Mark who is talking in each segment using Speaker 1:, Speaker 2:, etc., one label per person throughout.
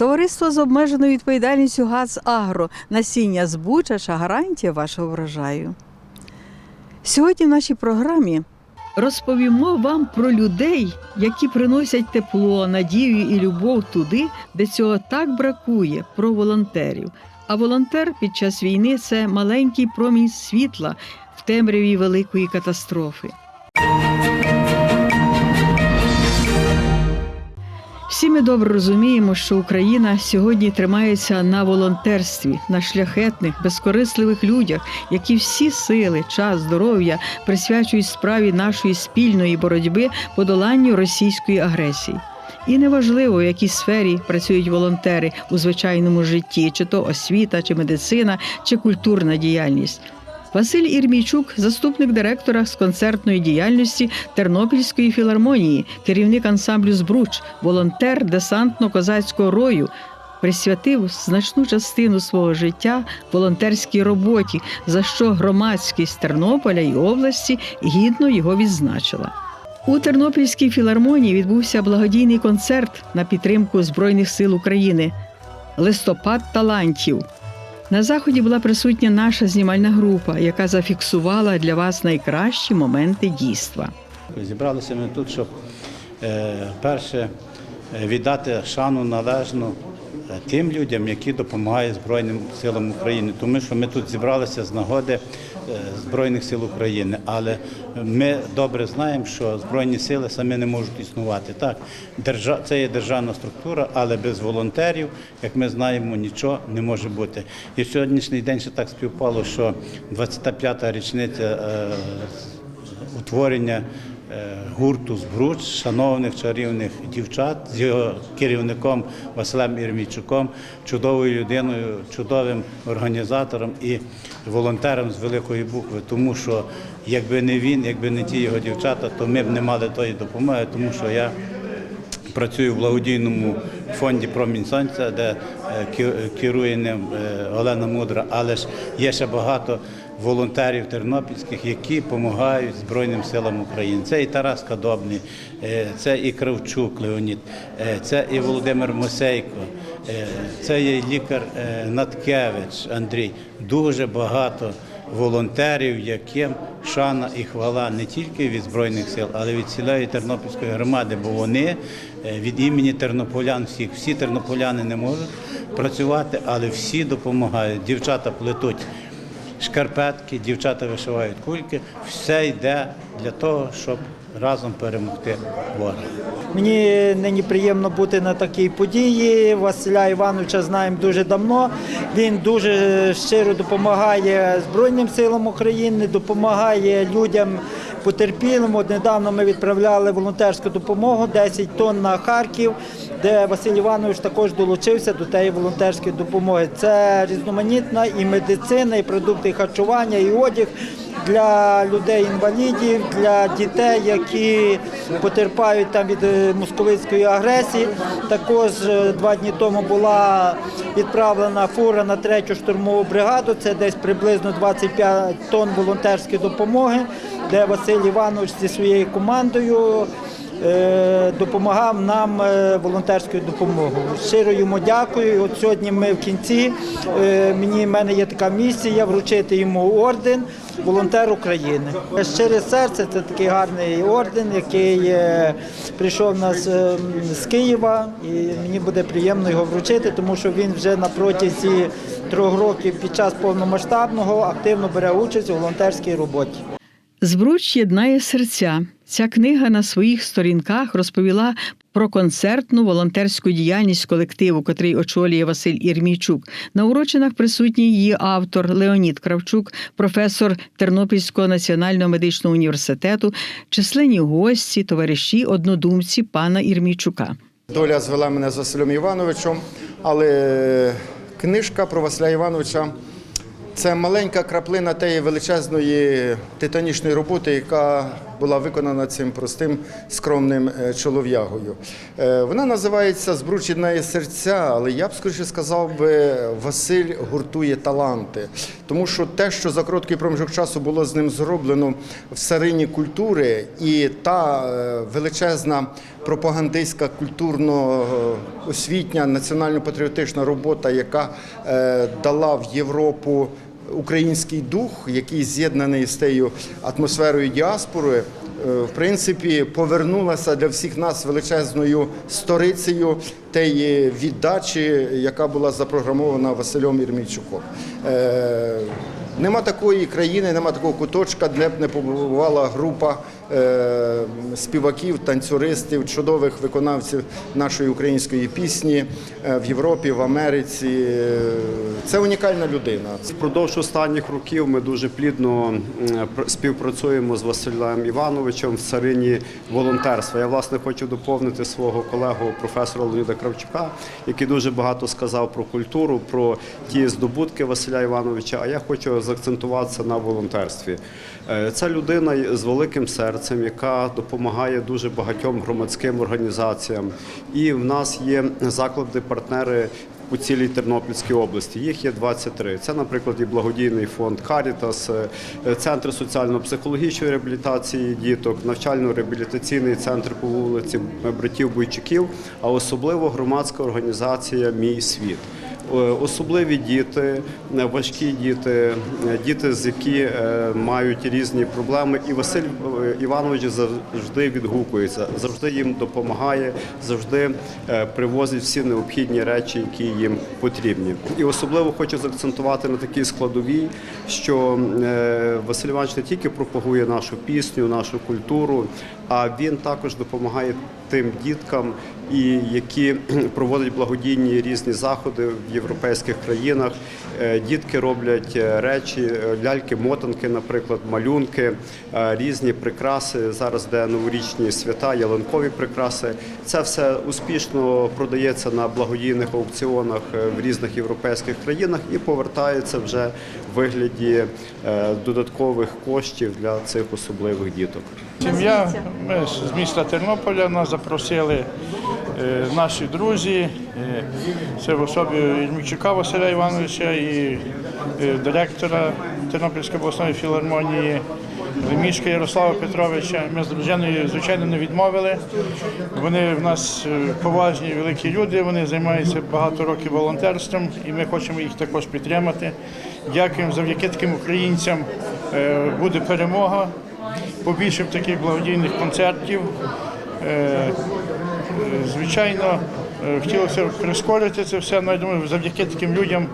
Speaker 1: Товариство з обмеженою відповідальністю ГАЗ Агро. Насіння збучача гарантія вашого врожаю. Сьогодні в нашій програмі розповімо вам про людей, які приносять тепло, надію і любов туди, де цього так бракує, про волонтерів. А волонтер під час війни це маленький промінь світла в темряві великої катастрофи. Всі ми добре розуміємо, що Україна сьогодні тримається на волонтерстві, на шляхетних, безкорисливих людях, які всі сили, час, здоров'я присвячують справі нашої спільної боротьби подоланню російської агресії. І неважливо, в якій сфері працюють волонтери у звичайному житті, чи то освіта, чи медицина, чи культурна діяльність. Василь Ірмійчук, заступник директора з концертної діяльності Тернопільської філармонії, керівник ансамблю Збруч, волонтер десантно-козацького рою, присвятив значну частину свого життя волонтерській роботі, за що громадськість Тернополя і області гідно його відзначила. У Тернопільській філармонії відбувся благодійний концерт на підтримку Збройних сил України Листопад талантів. На заході була присутня наша знімальна група, яка зафіксувала для вас найкращі моменти дійства.
Speaker 2: Зібралися ми тут, щоб е, перше е, віддати шану належну е, тим людям, які допомагають Збройним силам України. Тому що ми тут зібралися з нагоди Збройних сил України. Але ми добре знаємо, що Збройні сили самі не можуть існувати. Так, держа... це є державна структура, але без волонтерів, як ми знаємо, нічого не може бути. І сьогоднішній день ще так співпало, що 25-та річниця е, утворення е, гурту «Збруч» шановних чарівних дівчат з його керівником Василем Ірмійчуком, чудовою людиною, чудовим організатором і волонтером з великої букви. Тому що якби не він, якби не ті його дівчата, то ми б не мали тої допомоги, тому що я. Працюю в благодійному фонді Промінь Сонця, де е, керує ним е, Олена Мудра, але ж є ще багато волонтерів тернопільських, які допомагають Збройним силам України. Це і Тарас Кадобний, е, це і Кравчук Леонід, е, це і Володимир Мосейко, е, це є лікар Наткевич Андрій. Дуже багато волонтерів, яким шана і хвала не тільки від Збройних сил, але від цілої Тернопільської громади, бо вони від імені тернополян всіх, всі тернополяни не можуть працювати, але всі допомагають. Дівчата плетуть шкарпетки, дівчата вишивають кульки. Все йде для того, щоб разом перемогти ворога.
Speaker 3: Мені нині приємно бути на такій події. Василя Івановича знаємо дуже давно. Він дуже щиро допомагає Збройним силам України, допомагає людям потерпілим. От недавно ми відправляли волонтерську допомогу 10 тонн на Харків, де Василь Іванович також долучився до тієї волонтерської допомоги. Це різноманітна і медицина, і продукти харчування, і одяг для людей-інвалідів, для дітей, які потерпають там від е, московицької агресії. Також е, два дні тому була відправлена фура на третю штурмову бригаду. Це десь приблизно 25 тонн волонтерської допомоги, де Василь Іванович зі своєю командою. Е, Допомагав нам е, волонтерською допомогою. Щиро йому дякую. От сьогодні ми в кінці. е, Мені в мене є така місія вручити йому орден волонтер України. Щире серце це такий гарний орден, який прийшов нас з Києва, і мені буде приємно його вручити, тому що він вже на протязі трьох років під час повномасштабного активно бере участь у волонтерській роботі.
Speaker 1: Збруч єднає серця. Ця книга на своїх сторінках розповіла про концертну волонтерську діяльність колективу, котрий очолює Василь Ірмійчук. На урочинах присутній її автор Леонід Кравчук, професор Тернопільського національного медичного університету, численні гості, товариші, однодумці пана Ірмійчука.
Speaker 4: Доля звела мене з Василем Івановичем, але книжка про Василя Івановича це маленька краплина тієї величезної титанічної роботи, яка була виконана цим простим скромним е, чолов'ягою. Е, Вона називається Збручені серця, але я б скоріше сказав би Василь гуртує таланти. Тому що те, що за короткий проміжок часу було з ним зроблено в царині культури, і та е, величезна пропагандистська культурно е, освітня національно-патріотична робота, яка дала в Європу український дух, який з'єднаний з тією атмосферою діаспори, е, в принципі, повернулася для всіх нас величезною сторицею тієї віддачі, яка була запрограмована Василем Єрмійчуком. Е, Нема такої країни, нема такого куточка, де б не побувала група співаків, танцюристів, чудових виконавців нашої української пісні е, в Європі, в Америці. Е, Це унікальна людина.
Speaker 5: Впродовж останніх років ми дуже плідно співпрацюємо з Василем Івановичем в царині волонтерства. Я власне хочу доповнити свого колегу професора Леоніда Кравчука, який дуже багато сказав про культуру, про ті здобутки Василя Івановича. А я хочу заакцентуватися на волонтерстві. Е, Це людина з великим серцем, яка допомагає дуже багатьом громадським організаціям. І в нас є заклади-партнери у цілій Тернопільській області. Їх є 23. Це, наприклад, і благодійний фонд Карітас, е, центр соціально-психологічної реабілітації діток, навчально-реабілітаційний центр по вулиці братів Бойчуків, а особливо громадська організація Мій світ. Е, Особливі діти, е, важкі діти, е, діти, з які мають різні проблеми. І Василь Іванович завжди відгукується, завжди їм допомагає, завжди привозить всі необхідні речі, які їм потрібні. І особливо хочу заакцентувати на такій складовій, що Василь Іванович не тільки пропагує нашу пісню, нашу культуру, а він також допомагає тим діткам, і які проводять благодійні різні заходи в європейських країнах. Е, Дітки роблять е, речі, е, ляльки, мотанки, наприклад, малюнки, різні прикраси. Зараз де новорічні свята, ялинкові прикраси. Це все успішно продається на благодійних аукціонах в різних європейських країнах і повертається вже в вигляді додаткових коштів для цих особливих діток.
Speaker 6: Сім'я, ми з міста Тернополя нас запросили наші друзі. Це в особі Ільмійчука Василя Івановича і е, директора Тернопільської обласної філармонії Лемішка Ярослава Петровича. Ми з дружиною, звичайно, не відмовили. Вони в нас е, поважні, великі люди, вони займаються багато років волонтерством і ми хочемо їх також підтримати. Дякуємо завдяки таким українцям е, буде перемога побільше таких благодійних концертів. Звичайно, хотілося прискорити це все, але я думаю, завдяки таким людям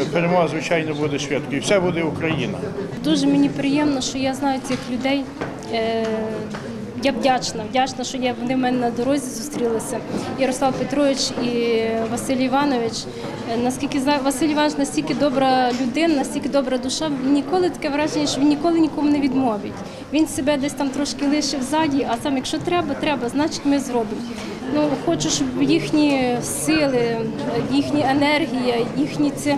Speaker 6: е, перемога, звичайно, буде швидко. І все буде Україна.
Speaker 7: Дуже мені приємно, що я знаю цих людей. Е, Я вдячна, вдячна, що я, вони в мене на дорозі зустрілися. Ярослав Петрович і Василь Іванович. Е, Наскільки знаю, Василь Іванович настільки добра людина, настільки добра душа. Ніколи таке враження, що він ніколи нікому не відмовить. Він себе десь там трошки лишив ззаді, а сам, якщо треба, треба, значить ми зробимо. Ну, хочу, щоб їхні сили, їхня енергія, їхні це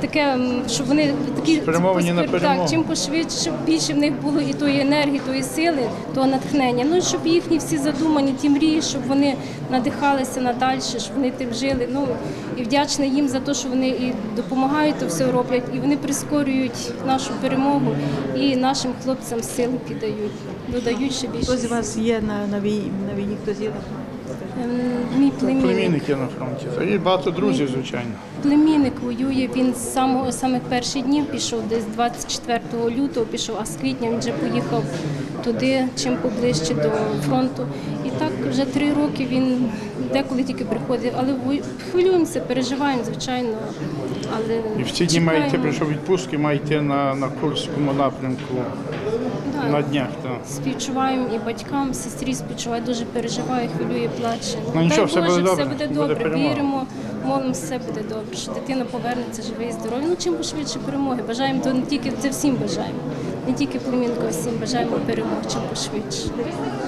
Speaker 7: таке, щоб вони такі
Speaker 6: Спрямовані на перемогу.
Speaker 7: Так, чим пошвидше, щоб більше в них було і тої енергії, тої сили, того натхнення. Ну і щоб їхні всі задумані, ті мрії, щоб вони надихалися надалі, щоб вони тим жили. Ну і вдячна їм за те, що вони і допомагають, то все роблять, і вони прискорюють нашу перемогу і нашим хлопцям сили піддають, додають ще більше.
Speaker 1: Хто з вас є на, на, війні, на війні, хто з'їде?
Speaker 7: Мій племінник.
Speaker 6: Племінники на фронті. І багато друзів, звичайно.
Speaker 7: Племінник воює. Він з самого самих перших днів пішов, десь 24 лютого пішов, а з квітня він вже поїхав туди, чим поближче до фронту. І так вже три роки він деколи тільки приходить, але хвилюємося, переживаємо, звичайно. Але
Speaker 6: І в ці дні має йти,
Speaker 7: чекаємо.
Speaker 6: прийшов відпустки, має йти на, на Курському напрямку. На днях. Так.
Speaker 7: Співчуваємо і батькам, сестрі співчуває, дуже переживає, хвилює, плаче.
Speaker 6: Ну, нічого,
Speaker 7: Дай
Speaker 6: все
Speaker 7: Боже,
Speaker 6: буде
Speaker 7: все
Speaker 6: добре,
Speaker 7: буде
Speaker 6: буде
Speaker 7: добре.
Speaker 6: перемога.
Speaker 7: Віримо, молимося, все буде добре. Що дитина повернеться живий і здоровий. Ну чим швидше перемоги. Бажаємо то не тільки це всім бажаємо. не тільки племінку, всім бажаємо перемог чим пошвидше.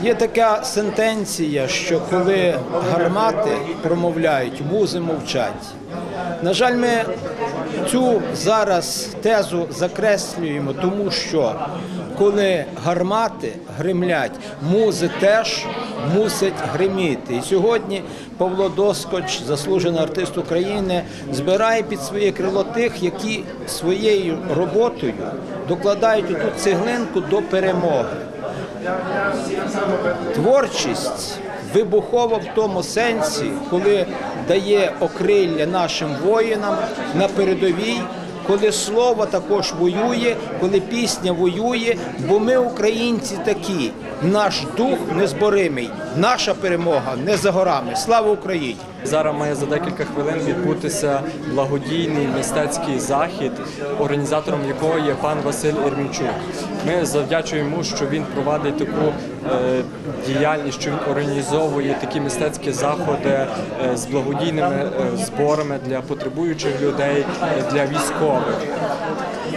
Speaker 8: Є така сентенція, що коли гармати промовляють, вузи мовчать. На жаль, ми цю зараз тезу закреслюємо, тому що коли гармати гримлять, музи теж мусять гриміти. І сьогодні Павло Доскоч, заслужений артист України, збирає під своє крило тих, які своєю роботою докладають ту цеглинку до перемоги. Творчість вибухова в тому сенсі, коли дає окрилля нашим воїнам на передовій, коли слово також воює, коли пісня воює, бо ми, українці, такі. Наш дух незборимий, наша перемога не за горами. Слава Україні!
Speaker 9: Зараз має за декілька хвилин відбутися благодійний мистецький захід, організатором якого є пан Василь Ірмінчук. Ми завдячуємо йому, що він провадить таку е, діяльність, що він організовує такі мистецькі заходи е, з благодійними е, зборами для потребуючих людей, для військових.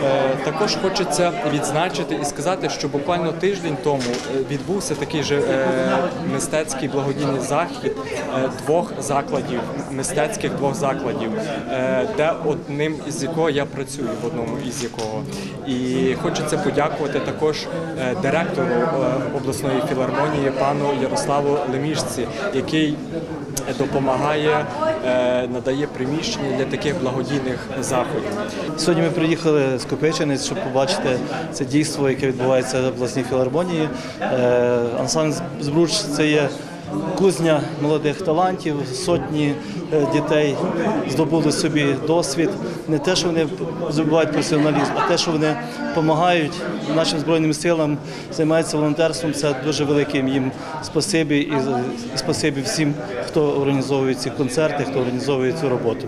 Speaker 9: Е, Також хочеться відзначити і сказати, що буквально тиждень тому е, відбувся такий же е, мистецький благодійний захід двох закладів, мистецьких двох закладів, де одним із якого я працюю, в одному із якого. І хочеться подякувати також директору обласної філармонії пану Ярославу Лемішці, який допомагає, е, надає приміщення для таких благодійних заходів.
Speaker 10: Сьогодні ми приїхали з Копичини, щоб побачити це дійство, яке відбувається в обласній філармонії. Е, Ансамбль Збруч це є кузня молодих талантів, сотні е, дітей здобули собі досвід. Не те, що вони здобувають професіоналізм, а те, що вони допомагають нашим збройним силам, займаються волонтерством. Це дуже велике їм спасибі і, спасибі всім, хто організовує ці концерти, хто організовує цю роботу.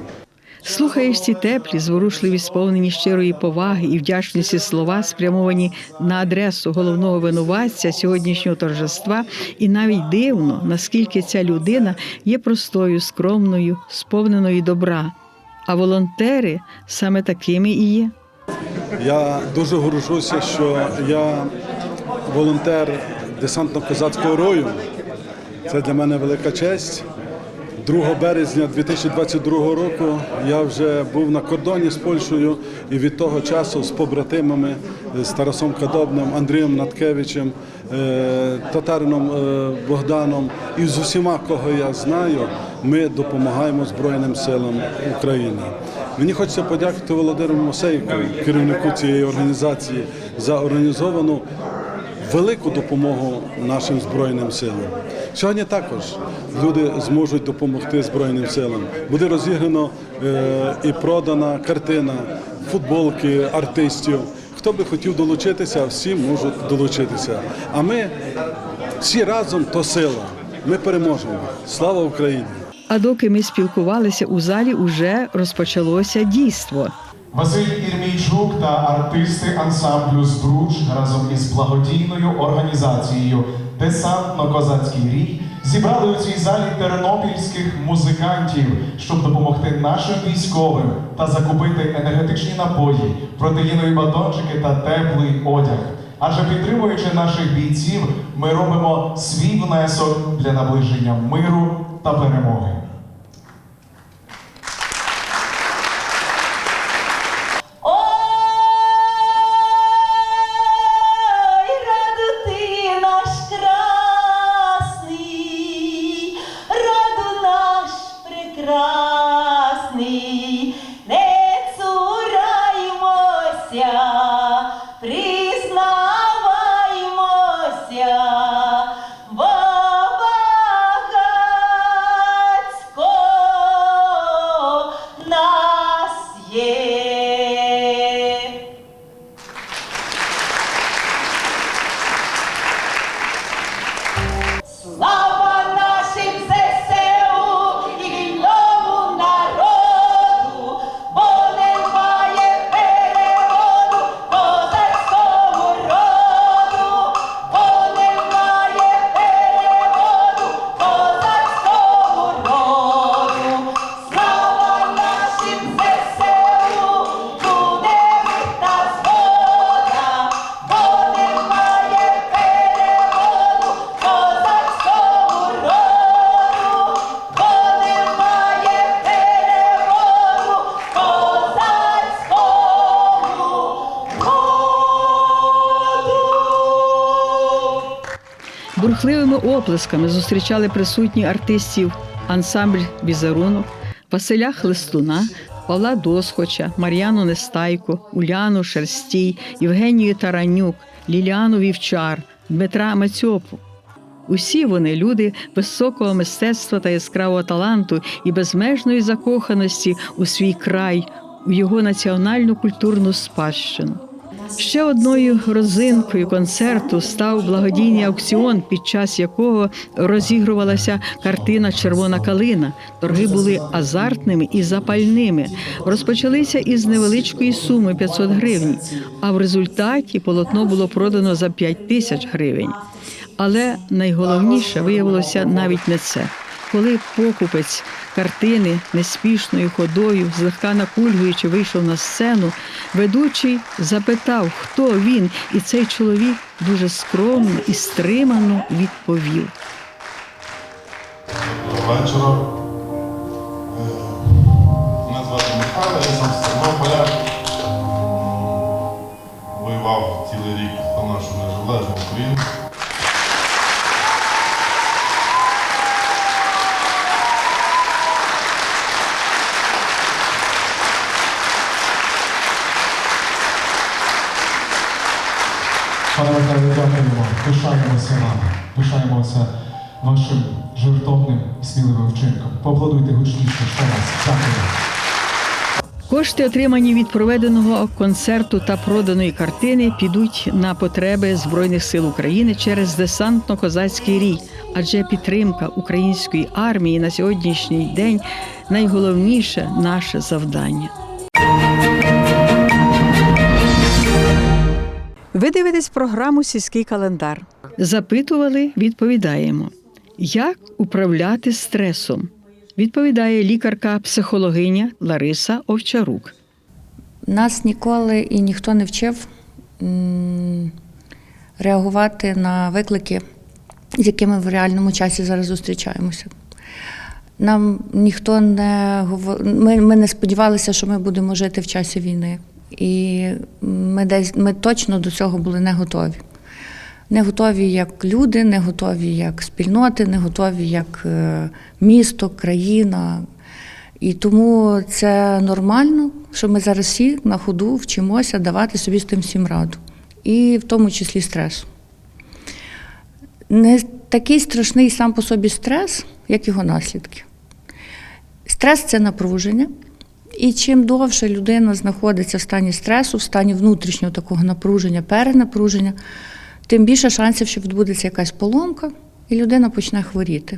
Speaker 1: Слухаєш ці теплі, зворушливі, сповнені щирої поваги і вдячності слова, спрямовані на адресу головного винуватця сьогоднішнього торжества, і навіть дивно, наскільки ця людина є простою, скромною, сповненою добра. А волонтери саме такими і є.
Speaker 11: Я дуже горжуся, що я волонтер десантно-козацького рою. Це для мене велика честь. 2 березня 2022 року я вже був на кордоні з Польщею і від того часу з побратимами з Тарасом Кадобним, Андрієм Наткевичем, е, татарином е, Богданом і з усіма, кого я знаю, ми допомагаємо Збройним силам України. Мені хочеться подякувати Володимиру Мосейку, керівнику цієї організації, за організовану велику допомогу нашим збройним силам. Сьогодні також люди зможуть допомогти збройним силам. Буде розіграно е, і продана картина, футболки артистів. Хто би хотів долучитися, всі можуть долучитися. А ми всі разом то сила. Ми переможемо. Слава Україні!
Speaker 1: А доки ми спілкувалися у залі, уже розпочалося дійство.
Speaker 12: Василь Ірмійчук та артисти ансамблю Збруч разом із благодійною організацією Десантно-Козацький рій зібрали у цій залі тернопільських музикантів, щоб допомогти нашим військовим та закупити енергетичні напої, протеїнові батончики та теплий одяг. Адже підтримуючи наших бійців, ми робимо свій внесок для наближення миру та перемоги.
Speaker 1: Бурхливими оплесками зустрічали присутні артистів ансамбль Візерунок, Василя Хлестуна, Павла Досхоча, Мар'яну Нестайко, Уляну Шерстій, Євгенію Таранюк, Ліліану Вівчар, Дмитра Мацьопу. Усі вони люди високого мистецтва та яскравого таланту і безмежної закоханості у свій край, у його національну культурну спадщину. Ще одною розинкою концерту став благодійний аукціон, під час якого розігрувалася картина Червона калина. Торги були азартними і запальними. Розпочалися із невеличкої суми 500 гривень, а в результаті полотно було продано за 5 тисяч гривень. Але найголовніше виявилося навіть не це. Коли покупець картини неспішною ходою, злегка накульгуючи, вийшов на сцену, ведучий запитав, хто він, і цей чоловік дуже скромно і стримано відповів.
Speaker 12: вечора. Е, Мене звати Михайло, Пане дякуємо. Пишаємося вами. Пишаємося вашим жертовним і сміливим вчинком. Поаплодуйте гучніше ще раз. Дякую.
Speaker 1: Кошти, отримані від проведеного концерту та проданої картини, підуть на потреби Збройних сил України через десантно-козацький рій, адже підтримка української армії на сьогоднішній день найголовніше наше завдання. Ви дивитесь програму Сільський календар. Запитували, відповідаємо. Як управляти стресом? Відповідає лікарка-психологиня Лариса Овчарук.
Speaker 13: Нас ніколи і ніхто не вчив реагувати на виклики, з якими в реальному часі зараз зустрічаємося. Нам ніхто не говор... ми, ми не сподівалися, що ми будемо жити в часі війни. І ми десь ми точно до цього були не готові. Не готові як люди, не готові як спільноти, не готові як е, місто, країна. І тому це нормально, що ми зараз всі на ходу вчимося давати собі з тим всім раду. І в тому числі стрес. Не такий страшний сам по собі стрес, як його наслідки. Стрес це напруження. І чим довше людина знаходиться в стані стресу, в стані внутрішнього такого напруження, перенапруження, тим більше шансів, що відбудеться якась поломка, і людина почне хворіти.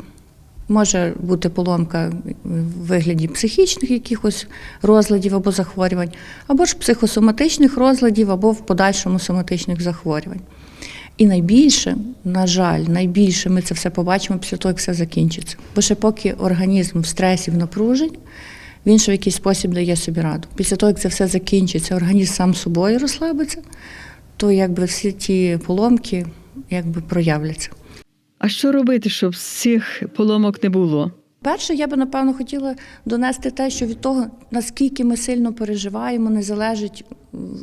Speaker 13: Може бути поломка в вигляді психічних якихось розладів або захворювань, або ж психосоматичних розладів, або в подальшому соматичних захворювань. І найбільше, на жаль, найбільше ми це все побачимо після того, як все закінчиться. Бо ще поки організм в стресі, в напруженні, він ще в якийсь спосіб дає собі раду. Після того, як це все закінчиться, організм сам собою розслабиться, то якби всі ті поломки якби проявляться.
Speaker 1: А що робити, щоб цих поломок не було?
Speaker 13: Перше, я би напевно хотіла донести те, що від того, наскільки ми сильно переживаємо, не залежить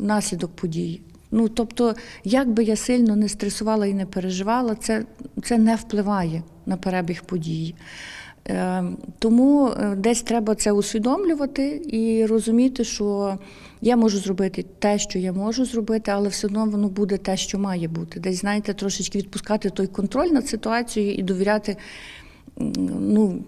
Speaker 13: наслідок події. Ну тобто, як би я сильно не стресувала і не переживала, це, це не впливає на перебіг події. Е, Тому е, десь треба це усвідомлювати і розуміти, що я можу зробити те, що я можу зробити, але все одно воно буде те, що має бути. Десь, знаєте, трошечки відпускати той контроль над ситуацією і довіряти ну,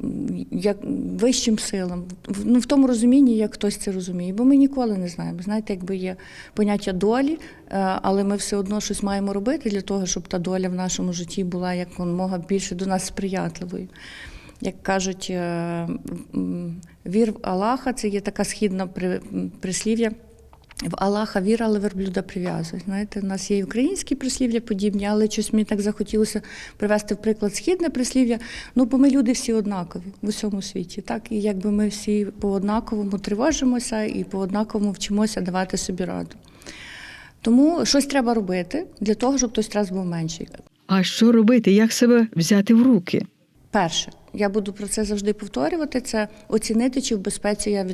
Speaker 13: як вищим силам. Ну, в тому розумінні, як хтось це розуміє. Бо ми ніколи не знаємо. Знаєте, якби є поняття долі, е, але ми все одно щось маємо робити для того, щоб та доля в нашому житті була як мога більше до нас сприятливою. Як кажуть, е, вір в Аллаха це є така східна прислів'я. В Аллаха віра, але верблюда прив'язує. Знаєте, у нас є і українські прислів'я подібні, але щось мені так захотілося привести в приклад східне прислів'я. Ну, бо ми люди всі однакові в усьому світі. Так, і якби ми всі по однаковому тривожимося і по однаковому вчимося давати собі раду. Тому щось треба робити для того, щоб той стрес був менший.
Speaker 1: А що робити? Як себе взяти в руки?
Speaker 13: Перше, я буду про це завжди повторювати. Це оцінити, чи в безпеці я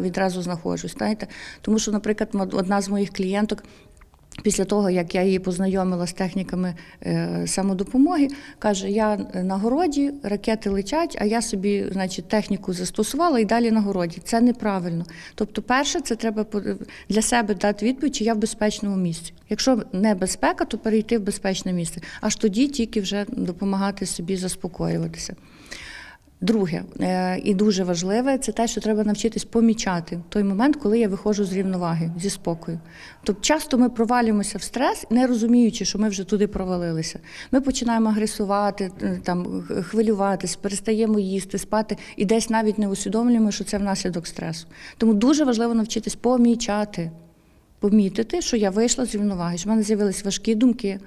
Speaker 13: відразу знаходжусь. Знаєте? Тому що, наприклад, одна з моїх клієнток Після того, як я її познайомила з техніками е, самодопомоги, каже: я на городі, ракети летять, а я собі, значить, техніку застосувала і далі на городі. Це неправильно. Тобто, перше, це треба для себе дати відповідь, чи я в безпечному місці. Якщо не безпека, то перейти в безпечне місце. Аж тоді тільки вже допомагати собі заспокоюватися. Друге, е, і дуже важливе, це те, що треба навчитись помічати той момент, коли я виходжу з рівноваги, зі спокою. Тобто часто ми провалюємося в стрес, не розуміючи, що ми вже туди провалилися. Ми починаємо агресувати, е, там, хвилюватись, перестаємо їсти, спати і десь навіть не усвідомлюємо, що це внаслідок стресу. Тому дуже важливо навчитись помічати, помітити, що я вийшла з рівноваги, що в мене з'явились важкі думки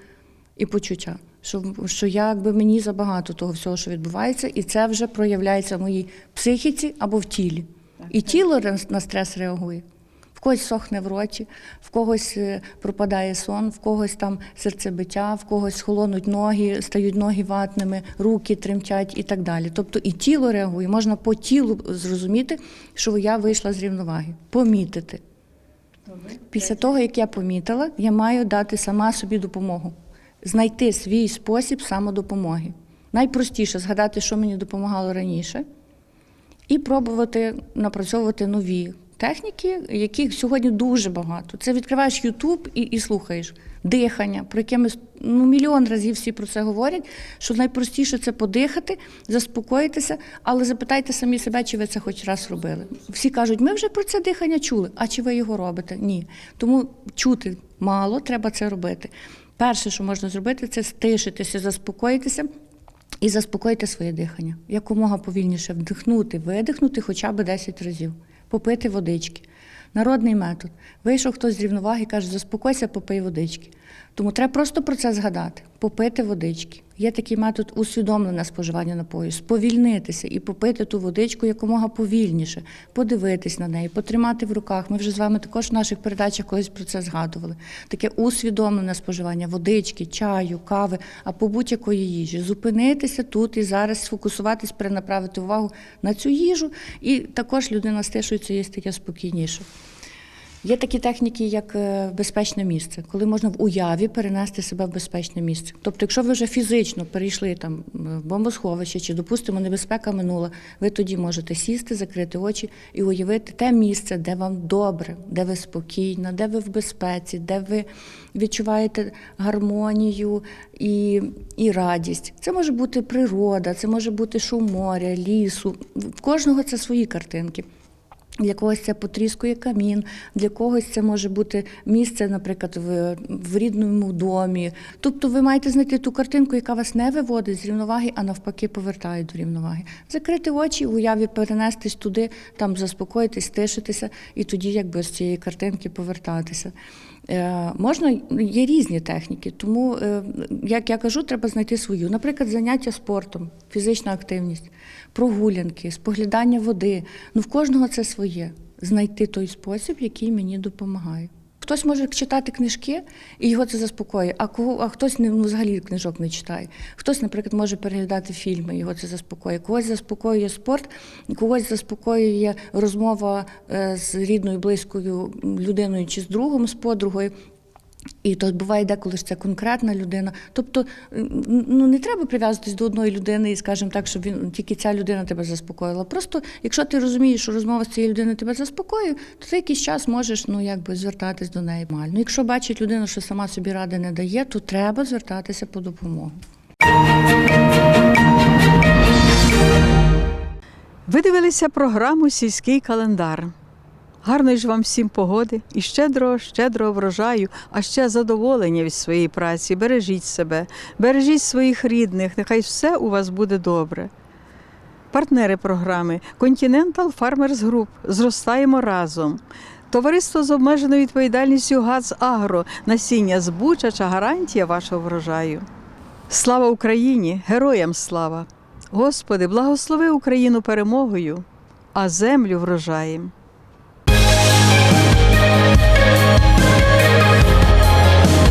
Speaker 13: і почуття. Що, що якби мені забагато того всього, що відбувається, і це вже проявляється в моїй психіці або в тілі. І тіло на стрес реагує. В когось сохне в роті, в когось е, пропадає сон, в когось там серцебиття, в когось холонуть ноги, стають ноги ватними, руки тремтять і так далі. Тобто і тіло реагує. Можна по тілу зрозуміти, що я вийшла з рівноваги, помітити. Після того, як я помітила, я маю дати сама собі допомогу, знайти свій спосіб самодопомоги. Найпростіше згадати, що мені допомагало раніше, і пробувати напрацьовувати нові техніки, яких сьогодні дуже багато. Це відкриваєш Ютуб і, і слухаєш дихання, про яке ми ну, мільйон разів всі про це говорять. Що найпростіше це подихати, заспокоїтися, але запитайте самі себе, чи ви це хоч раз робили. Всі кажуть, ми вже про це дихання чули. А чи ви його робите? Ні. Тому чути мало, треба це робити. Перше, що можна зробити, це стишитися, заспокоїтися. І заспокойте своє дихання. Якомога повільніше вдихнути, видихнути хоча б 10 разів, попити водички. Народний метод. Вийшов хтось з рівноваги і каже, заспокойся, попий водички. Тому треба просто про це згадати, попити водички. Є такий метод усвідомлене споживання напою, сповільнитися і попити ту водичку якомога повільніше, подивитись на неї, потримати в руках. Ми вже з вами також в наших передачах колись про це згадували. Таке усвідомлене споживання водички, чаю, кави, або будь-якої їжі. Зупинитися тут і зараз, сфокусуватись, перенаправити увагу на цю їжу, і також людина стишується, їй стає спокійніше. Є такі техніки, як е, безпечне місце, коли можна в уяві перенести себе в безпечне місце. Тобто, якщо ви вже фізично перейшли там в бомбосховище чи, допустимо, небезпека минула, ви тоді можете сісти, закрити очі і уявити те місце, де вам добре, де ви спокійна, де ви в безпеці, де ви відчуваєте гармонію і, і радість. Це може бути природа, це може бути шум моря, лісу. В кожного це свої картинки. Для когось це потріскує камін, для когось це може бути місце, наприклад, в, в рідному домі. Тобто ви маєте знайти ту картинку, яка вас не виводить з рівноваги, а навпаки повертає до рівноваги. Закрити очі, уяві перенестись туди, там заспокоїтись, тишитися, і тоді якби з цієї картинки повертатися. Е, можна, є різні техніки, тому, е, як я кажу, треба знайти свою. Наприклад, заняття спортом, фізична активність, прогулянки, споглядання води. Ну, в кожного це своє. Знайти той спосіб, який мені допомагає. Хтось може читати книжки і його це заспокоює, а кого, а хтось не ну, взагалі книжок не читає. Хтось, наприклад, може переглядати фільми, його це заспокоює. Когось заспокоює спорт, когось заспокоює розмова е, з рідною, близькою людиною чи з другом, з подругою. І то буває деколи ж це конкретна людина. Тобто ну не треба прив'язуватись до одної людини і, скажімо так, щоб він тільки ця людина тебе заспокоїла. Просто якщо ти розумієш, що розмова з цією людиною тебе заспокоює, то ти якийсь час можеш ну якби звертатись до неї. Ну, якщо бачить людина, що сама собі ради не дає, то треба звертатися по допомогу.
Speaker 1: Ви дивилися програму Сільський календар. Гарної ж вам всім погоди і щедрого, щедрого врожаю, а ще задоволення від своєї праці. Бережіть себе, бережіть своїх рідних, нехай все у вас буде добре. Партнери програми Continental Farmers Group. Зростаємо разом. Товариство з обмеженою відповідальністю ГАЗ Агро. Насіння збучача гарантія вашого врожаю. Слава Україні! Героям слава! Господи, благослови Україну перемогою, а землю врожаєм.